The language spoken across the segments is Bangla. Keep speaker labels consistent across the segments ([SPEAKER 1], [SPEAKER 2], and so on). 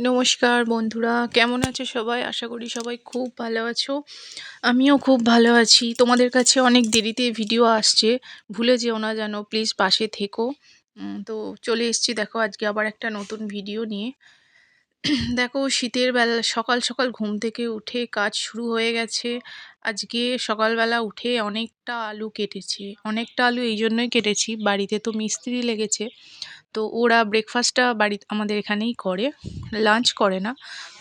[SPEAKER 1] নমস্কার বন্ধুরা, কেমন আছো সবাই? আশা করি সবাই খুব ভালো আছো। আমিও খুব ভালো আছি। তোমাদের কাছে অনেক দেরিতে ভিডিও আসছে। ভুলে যেও না যেন প্লিজ পাশে থেকো। তো চলে এসেছি দেখো, আজকে আবার একটা নতুন ভিডিও নিয়ে। দেখো, শীতের বেলা, সকাল সকাল ঘুম থেকে উঠে কাজ শুরু হয়ে গেছে। আজকে সকালবেলা উঠে অনেকটা আলু কেটেছি। অনেকটা আলু এই জন্যই কেটেছি। বাড়িতে তো মিস্ত্রি লেগেছে। তো ওরা ব্রেকফাস্টটা বাড়ি আমাদের এখানেই করে লাঞ্চ করে না।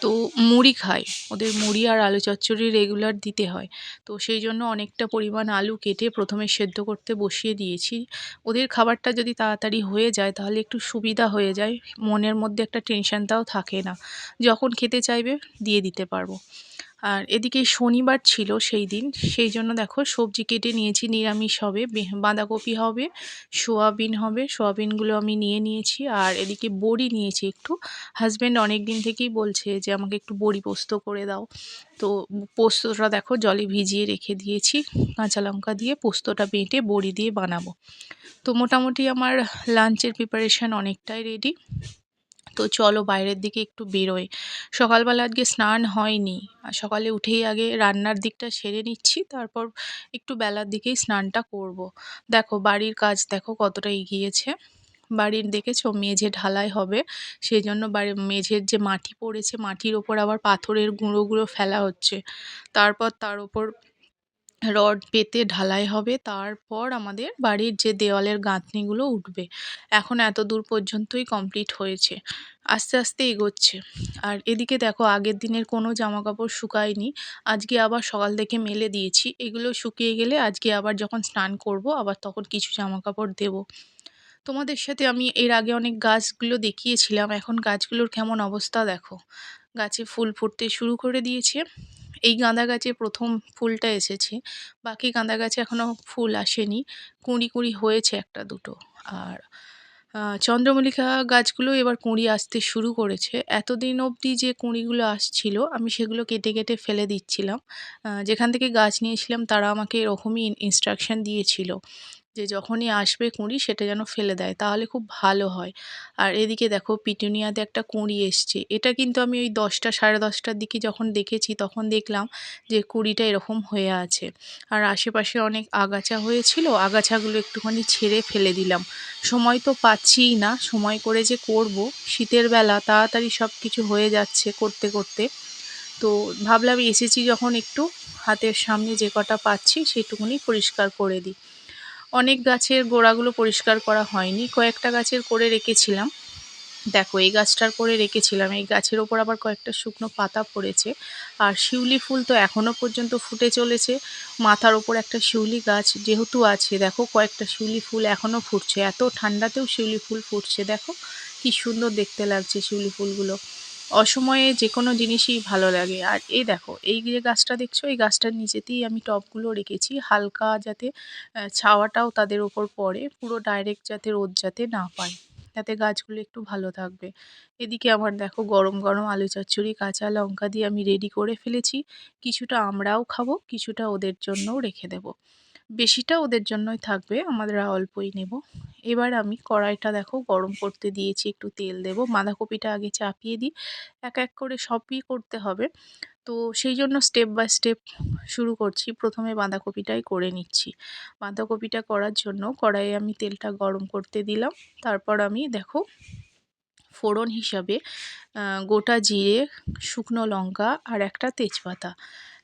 [SPEAKER 1] তো মুড়ি খায়, ওদের মুড়ি আর আলু চচ্চড়ি রেগুলার দিতে হয়। তো সেই জন্য অনেকটা পরিমাণ আলু কেটে প্রথমে সেদ্ধ করতে বসিয়ে দিয়েছি। ওদের খাবারটা যদি তাড়াতাড়ি হয়ে যায়, তাহলে একটু সুবিধা হয়ে যায়। মনের মধ্যে একটা টেনশনটাও থাকে না। যখন খেতে চাইবে, দিয়ে দিতে পারব। আর এদিকে শনিবার ছিল সেই দিন। সেই জন্য দেখো সবজি কেটে নিয়েছি, নিরামিষ হবে বাঁধাকপি হবে, সোয়াবিন হবে, সোয়াবিনগুলো আমি নিয়ে নিয়েছি। আর এদিকে বড়ি নিয়েছি একটু। হাজব্যান্ড অনেক দিন থেকেই বলছে যে, আমাকে একটু বড়ি পোস্ত করে দাও। তো পোস্তটা দেখো জলে ভিজিয়ে রেখে দিয়েছি। কাঁচা লঙ্কা দিয়ে পোস্তটা বেঁটে বড়ি দিয়ে বানাবো। তো মোটামুটি আমার লাঞ্চের প্রিপারেশান অনেকটাই রেডি তো চলো বাইরের দিকে একটু বেরোয় সকালবেলা আজকে স্নান হয়নি। সকালে উঠেই আগে রান্নার দিকটা সেরে নিচ্ছি, তারপর একটু বেলার দিকেই স্নানটা করব। দেখো বাড়ির কাজ দেখো কতটা এগিয়েছে। বাড়ির দেখেছ মেঝে ঢালাই হবে সেই জন্য বাড়ির মেঝের যে মাটি পড়েছে মাটির ওপর আবার পাথরের গুঁড়ো গুঁড়ো ফেলা হচ্ছে। তারপর তার ওপর রড পেতে ঢালাই হবে, তারপর আমাদের বাড়ির যে দেওয়ালের গাঁথনিগুলো উঠবে। এখন এত দূর পর্যন্তই কমপ্লিট হয়েছে। আস্তে আস্তে এগোচ্ছে। আর এদিকে দেখো, আগের দিনের কোনো জামা কাপড় শুকায়নি। আজকে আবার সকাল থেকে মেলে দিয়েছি। এগুলো শুকিয়ে গেলে আজকে আবার যখন স্নান করব, আবার তখন কিছু জামা কাপড় দেবো। তোমাদের সাথে আমি এর আগে অনেক গাছগুলো দেখিয়েছিলাম। এখন গাছগুলোর কেমন অবস্থা দেখো। গাছে ফুল ফুটতে শুরু করে দিয়েছে। এই গাঁদা গাছে প্রথম ফুলটা এসেছে। বাকি গাঁদা গাছে এখনও ফুল আসেনি। কুঁড়ি কুঁড়ি হয়েছে একটা দুটো। আর চন্দ্রমল্লিকা গাছগুলো এবার কুঁড়ি আসতে শুরু করেছে। এতদিন অবধি যে কুঁড়িগুলো আসছিল, আমি সেগুলো কেটে কেটে ফেলে দিচ্ছিলাম। যেখান থেকে গাছ নিয়েছিলাম, তারা আমাকে এরকমই ইনস্ট্রাকশান দিয়েছিল। যে যখনই আসবে কুঁড়ি সেটা যেন ফেলে দেয়, তাহলে খুব ভালো হয়। আর এদিকে দেখো পিটুনিয়াতে একটা কুঁড়ি এসছে। এটা কিন্তু আমি ওই দশটা, সাড়ে দশটার দিকে যখন দেখেছি তখন দেখলাম যে কুঁড়িটা এরকম হয়ে আছে। আর আশেপাশে অনেক আগাছা হয়েছিল, আগাছাগুলো একটুখানি ছেড়ে ফেলে দিলাম। সময় তো পাচ্ছিই না, সময় করে যে করব। শীতের বেলা তাড়াতাড়ি সব কিছু হয়ে যাচ্ছে করতে করতে। তো ভাবলাম এসেছি যখন একটু, হাতের সামনে যে কটা পাচ্ছি সেটুকুনি পরিষ্কার করে দিই। অনেক গাছের গোড়াগুলো পরিষ্কার করা হয়নি। কয়েকটা গাছের করে রেখেছিলাম। দেখো, এই গাছটার করে রেখেছিলাম। এই গাছের ওপর আবার কয়েকটা শুকনো পাতা পড়েছে। আর শিউলি ফুল তো এখনও পর্যন্ত ফুটে চলেছে। মাথার ওপর একটা শিউলি গাছ যেহেতু আছে, দেখো, কয়েকটা শিউলি ফুল এখনও ফুটছে। এত ঠান্ডাতেও শিউলি ফুল ফুটছে, দেখো, কি সুন্দর দেখতে লাগছে শিউলি ফুলগুলো। অসময়ে যে কোনো জিনিসই ভালো লাগে। আর এই দেখো, এই যে গাছটা দেখছ, এই গাছটার নিচেতেই আমি টবগুলো রেখেছি। হালকা যাতে ছাওয়াটাও তাদের ওপর পড়ে, পুরো ডাইরেক্ট যাতে রোদ যাতে না পায়, তাতে গাছগুলো একটু ভালো থাকবে। এদিকে আমার দেখো গরম গরম আলু চচ্চড়ি, কাঁচা লঙ্কা দিয়ে আমি রেডি করে ফেলেছি। কিছুটা আমরাও খাব, কিছুটা ওদের জন্যও রেখে দেবো। বেশিটা ওদের জন্যই থাকবে আমরা অল্পই নেব। এবার আমি কড়াইটা দেখো গরম করতে দিয়েছি, একটু তেল দেব। বাঁধাকপিটা আগে চাপিয়ে দিই, এক এক করে সবই করতে হবে। তো সেই জন্য স্টেপ বাই স্টেপ শুরু করছি। প্রথমে বাঁধাকপিটাই করে নিচ্ছি। বাঁধাকপিটা করার জন্য কড়াইয়ে আমি তেলটা গরম করতে দিলাম। তারপর আমি দেখো ফোড়ন হিসাবে গোটা জিরে, শুকনো লঙ্কা আর একটা তেজপাতা।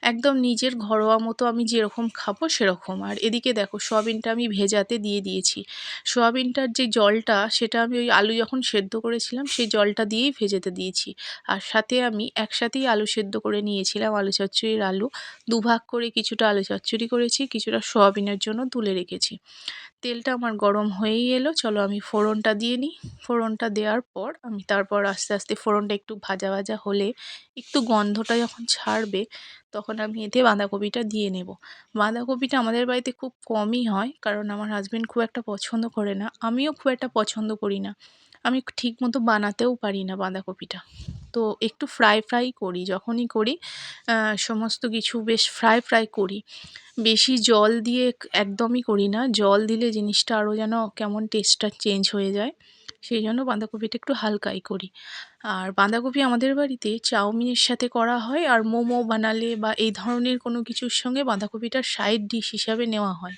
[SPEAKER 1] একদম নিজের ঘরোয়া মতো আমি যেরকম খাব সেরকম। আর এদিকে দেখো, সোয়াবিনটা আমি ভেজাতে দিয়ে দিয়েছি। সোয়াবিনটার যে জলটা, সেটা আমি ওই আলু যখন সেদ্ধ করেছিলাম, সেই জলটা দিয়েই ভেজাতে দিয়েছি। আর সাথে আমি একসাথেই আলু সেদ্ধ করে নিয়েছিলাম, আলু চচ্চড়ির আলু। দুভাগ করে কিছুটা আলু চচ্চড়ি করেছি, কিছুটা সোয়াবিনের জন্য তুলে রেখেছি। তেলটা আমার গরম হয়েই এলো। চলো আমি ফোড়নটা দিয়ে নিই। ফোড়নটা দেওয়ার পর আমি তারপর আস্তে আস্তে ফোড়নটা একটু ভাজা ভাজা হলে একটু গন্ধটা যখন ছাড়বে তখন আমি এতে বাঁধাকপিটা দিয়ে নেব। বাঁধাকপিটা আমাদের বাড়িতে খুব কমই হয় কারণ আমার হাজব্যান্ড খুব একটা পছন্দ করে না। আমিও খুব একটা পছন্দ করি না। আমি ঠিক মতো বানাতেও পারি না বাঁধাকপিটা। তো একটু ফ্রাই ফ্রাই করি, যখনই করি সমস্ত কিছু বেশ ফ্রাই ফ্রাই করি। বেশি জল দিয়ে একদমই করি না। জল দিলে জিনিসটা আরও যেন কেমন টেস্টটা চেঞ্জ হয়ে যায়। সেই জন্য বাঁধাকপিটা একটু হালকাই করি। আর বাঁধাকপি আমাদের বাড়িতে চাউমিনের সাথে করা হয় আর মোমো বানালে বা এই ধরনের কোনো কিছুর সঙ্গে বাঁধাকপিটা সাইড ডিশ হিসাবে নেওয়া হয়।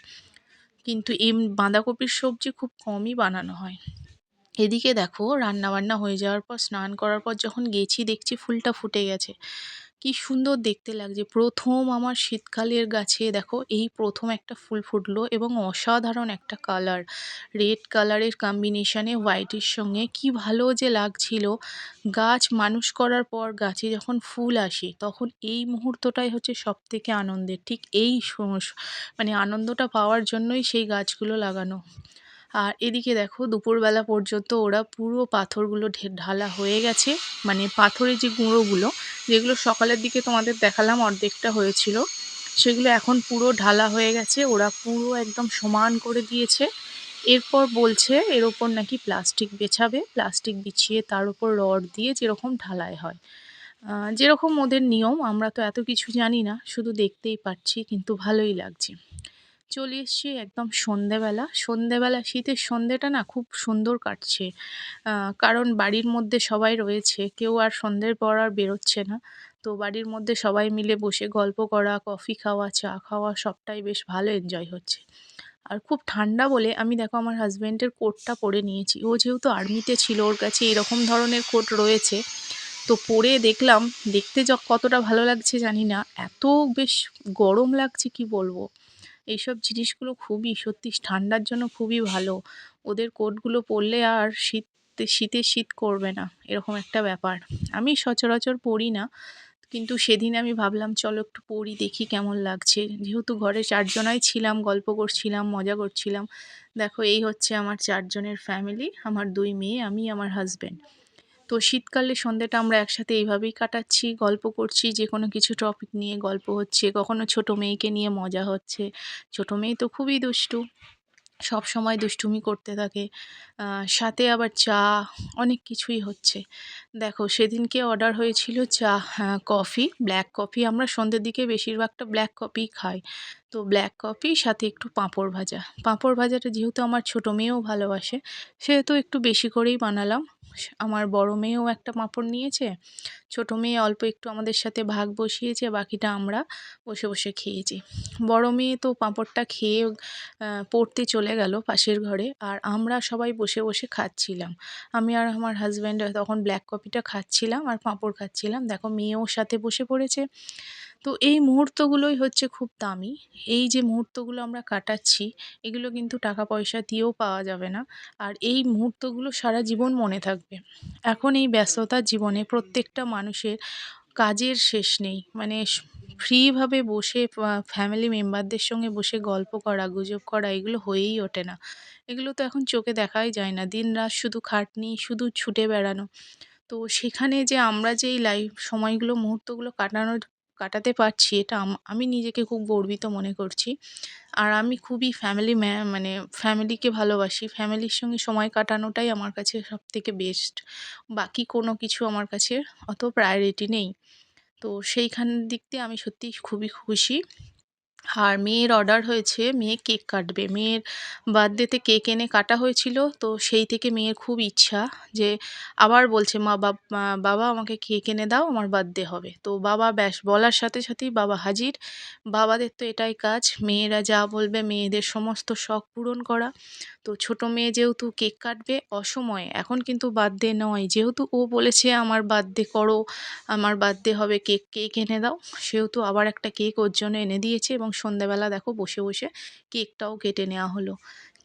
[SPEAKER 1] কিন্তু এম, বাঁধাকপির সবজি খুব কমই বানানো হয়। এদিকে দেখো রান্নাবান্না হয়ে যাওয়ার পর, স্নান করার পর যখন গেছি দেখছি ফুলটা ফুটে গেছে। কি সুন্দর দেখতে লাগছে। প্রথম আমার শীতকালের গাছে দেখো এই প্রথম একটা ফুল ফুটলো এবং অসাধারণ একটা কালার। রেড কালারের কম্বিনেশনে হোয়াইটের সঙ্গে কি ভালো যে লাগছিল। গাছ মানুষ করার পর গাছে যখন ফুল আসে তখন এই মুহূর্তটাই হচ্ছে সব থেকে আনন্দের। ঠিক এই মানে আনন্দটা পাওয়ার জন্যই সেই গাছগুলো লাগানো। আর এদিকে দেখো, দুপুরবেলা পর্যন্ত ওরা পুরো পাথরগুলো ঢালা হয়ে গেছে। মানে পাথরের যে গুঁড়োগুলো, যেগুলো সকালের দিকে তোমাদের দেখালাম অর্ধেকটা হয়েছিল, সেগুলো এখন পুরো ঢালা হয়ে গেছে। ওরা পুরো একদম সমান করে দিয়েছে। এরপর বলছে এর ওপর নাকি প্লাস্টিক বেছাবে। প্লাস্টিক বিছিয়ে তার উপর রড দিয়ে যেরকম ঢালাই হয়। যেরকম ওদের নিয়ম, আমরা তো এত কিছু জানি না, শুধু দেখতেই পাচ্ছি, কিন্তু ভালোই লাগছে। চলে এসছি একদম সন্ধেবেলা। সন্ধেবেলা, শীতের সন্ধেটা না খুব সুন্দর কাটছে। কারণ বাড়ির মধ্যে সবাই রয়েছে। কেউ আর সন্ধ্যের পর আর বেরোচ্ছে না। তো বাড়ির মধ্যে সবাই মিলে বসে গল্প করা, কফি খাওয়া, চা খাওয়া সবটাই বেশ ভালো এনজয় হচ্ছে। আর খুব ঠান্ডা বলে আমি দেখো আমার হাজব্যান্ডের কোটটা পরে নিয়েছি। ও যেহেতু আর্মিতে ছিল, ওর কাছে এরকম ধরনের কোট রয়েছে। তো পরে দেখলাম, দেখতে য কতটা ভালো লাগছে জানি না। এত বেশ গরম লাগছে কি বলব? এইসব জিনিসগুলো খুবই সত্যি ঠান্ডার জন্য খুবই ভালো। ওদের কোটগুলো পরলে আর শীত শীতে শীত করবে না, এরকম একটা ব্যাপার। আমি সচরাচর পরি না, কিন্তু সেদিন আমি ভাবলাম, চলো একটু পড়ি দেখি কেমন লাগছে। যেহেতু ঘরে চারজনাই ছিলাম, গল্প করছিলাম, মজা করছিলাম, দেখো এই হচ্ছে আমার চারজনের ফ্যামিলি আমার দুই মেয়ে, আমি, আমার হাজব্যান্ড তো শীতকালে সন্ধ্যেটা আমরা একসাথে এইভাবেই কাটাচ্ছি, গল্প করছি যে কোনো কিছু টপিক নিয়ে গল্প হচ্ছে, কখনো ছোট মেয়েকে নিয়ে মজা হচ্ছে। ছোট মেয়ে তো খুবই দুষ্টু, সব সময় দুষ্টুমি করতে থাকে। সাথে আবার চা, অনেক কিছুই হচ্ছে। দেখো, সেদিনকে অর্ডার হয়েছিল চা কফি ব্ল্যাক কফি আমরা সন্ধ্যের দিকে বেশিরভাগটা ব্ল্যাক কফি খাই। তো ব্ল্যাক কফি সাথে একটু পাঁপড় ভাজা। পাঁপড় ভাজাটা যেহেতু আমার ছোটো মেয়েও ভালোবাসে, সেহেতু একটু বেশি করেই বানালাম। আমার বড় মেয়েও একটা পাঁপড় নিয়েছে। ছোটো মেয়ে অল্প একটু আমাদের সাথে ভাগ বসিয়েছে, বাকিটা আমরা বসে বসে খেয়েছি। বড় মেয়ে তো পাঁপড়টা খেয়ে পড়তে চলে গেল পাশের ঘরে, আর আমরা সবাই বসে বসে খাচ্ছিলাম। আমি আর আমার হাজব্যান্ড তখন ব্ল্যাক কফিটা খাচ্ছিলাম আর পাঁপড় খাচ্ছিলাম। দেখো মেয়েও সাথে বসে পড়েছে। তো এই মুহূর্তগুলোই হচ্ছে খুব দামি। এই যে মুহূর্তগুলো আমরা কাটাচ্ছি, এগুলো কিন্তু টাকা পয়সা দিয়েও পাওয়া যাবে না। আর এই মুহূর্তগুলো সারা জীবন মনে থাকবে। এখন এই ব্যস্ততার জীবনে প্রত্যেকটা মানুষের কাজের শেষ নেই। মানে ফ্রিভাবে বসে ফ্যামিলি মেম্বারদের সঙ্গে বসে গল্প করা, গুজব করা, এগুলো হয়েই ওঠে না। এগুলো তো এখন চোখে দেখাই যায় না। দিন রাত শুধু খাটনি, শুধু ছুটে বেড়ানো। তো সেখানে যে আমরা যে এই লাইফ সময়গুলো, মুহূর্তগুলো কাটানোর কাটাতে পারছি, এটা আমি নিজেকে খুব গর্বিত মনে করছি। আর আমি খুবই ফ্যামিলি মানে ফ্যামিলিকে ভালোবাসি। ফ্যামিলির সঙ্গে সময় কাটানোটাই আমার কাছে সব থেকে বেস্ট বাকি কোনো কিছু আমার কাছে অত প্রায়োরিটি নেই। তো সেইখান দিক দিয়ে আমি সত্যিই খুবই খুশি। আর মেয়ের অর্ডার হয়েছে, মেয়ে কেক কাটবে। মেয়ের বার্থডেতে কেক এনে কাটা হয়েছিল, তো সেই থেকে মেয়ের খুব ইচ্ছা যে আবার বলছে, মা বাবা, আমাকে কেক এনে দাও, আমার বার্থডে হবে। তো বাবা ব্যাস, বলার সাথে সাথেই বাবা হাজির। বাবাদের তো এটাই কাজ, মেয়েরা যা বলবে, মেয়েদের সমস্ত শখ পূরণ করা। তো ছোট মেয়ে যেহেতু কেক কাটবে অসময়ে, এখন কিন্তু বার্থডে নয়। যেহেতু ও বলেছে আমার বার্থডে করো, আমার বার্থডে হবে কেক কেক এনে দাও। সেহেতু আবার একটা কেক ওর জন্য এনে দিয়েছে এবং সন্ধ্যাবেলা দেখো বসে বসে কেকটাও কেটে নেওয়া হলো।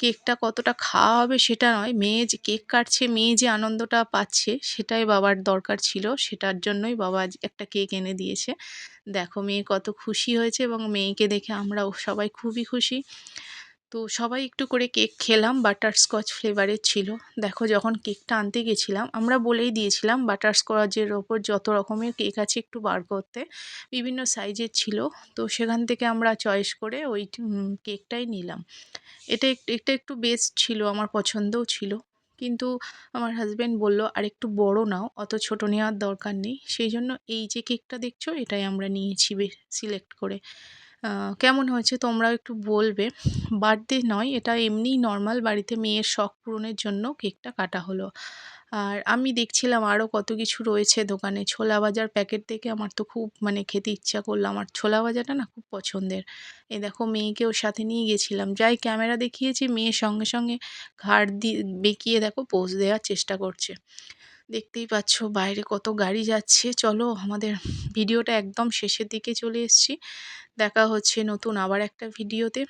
[SPEAKER 1] কেকটা কতটা খাওয়া হবে সেটা নয়, মেয়ে যে কেক কাটছে, মেয়ে যে আনন্দটা পাচ্ছে সেটাই বাবার দরকার ছিল। সেটার জন্যই বাবা একটা কেক এনে দিয়েছে। দেখো মেয়ে কত খুশি হয়েছে এবং মেয়েকে দেখে আমরাও সবাই খুবই খুশি। তো সবাই একটু করে কেক খেলাম বাটারস্কচ ফ্লেভারের ছিল। দেখো যখন কেকটা আনতে গেছিলাম, আমরা বলেই দিয়েছিলাম বাটারস্কচের ওপর যত রকমের কেক আছে একটু বার করতে। বিভিন্ন সাইজের ছিল, তো সেখান থেকে আমরা চয়েস করে ওই কেকটাই নিলাম। এটা এটা একটু বেস্ট ছিল, আমার পছন্দও ছিল। কিন্তু আমার হাজব্যান্ড বলল আর একটু বড় নাও, অত ছোট নেওয়ার দরকার নেই। সেই জন্য এই যে কেকটা দেখছ, এটাই আমরা নিয়েছি সিলেক্ট করে। কেমন হয়েছে তোমরাও একটু বলবে। বার্থডে নয়, এটা এমনিই নর্মাল বাড়িতে মেয়ের শখ পূরণের জন্য কেকটা কাটা হলো। আর আমি দেখছিলাম আরও কত কিছু রয়েছে দোকানে। ছোলা ভাজার প্যাকেট দেখে আমার তো খুব মানে খেতে ইচ্ছা করল। আমার ছোলা ভাজাটা না খুব পছন্দের। এই দেখো মেয়েকেও সাথে নিয়ে গেছিলাম। যাই ক্যামেরা দেখিয়েছি মেয়ের সঙ্গে সঙ্গে ঘাড় দিয়ে বেঁকিয়ে দেখো, পোজ দেওয়ার চেষ্টা করছে। দেখতেই পাচ্ছ বাইরে কত গাড়ি যাচ্ছে। চলো আমাদের ভিডিওটা একদম শেষের দিকে চলে এসেছি। দেখা হচ্ছে নতুন আবার একটা ভিডিওতে।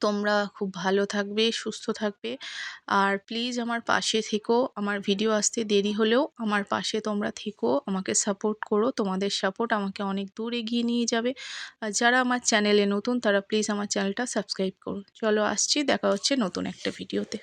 [SPEAKER 1] তোমরা খুব ভালো থাকবে, সুস্থ থাকবে। আর প্লিজ আমার পাশে থেকো। আমার ভিডিও আসতে দেরি হলেও আমার পাশে তোমরা থেকো। আমাকে সাপোর্ট করো। তোমাদের সাপোর্ট আমাকে অনেক দূর এগিয়ে নিয়ে যাবে। আর যারা আমার চ্যানেলে নতুন তারা প্লিজ আমার চ্যানেলটা সাবস্ক্রাইব করো। চলো আসছি। দেখা হচ্ছে নতুন একটা ভিডিওতে।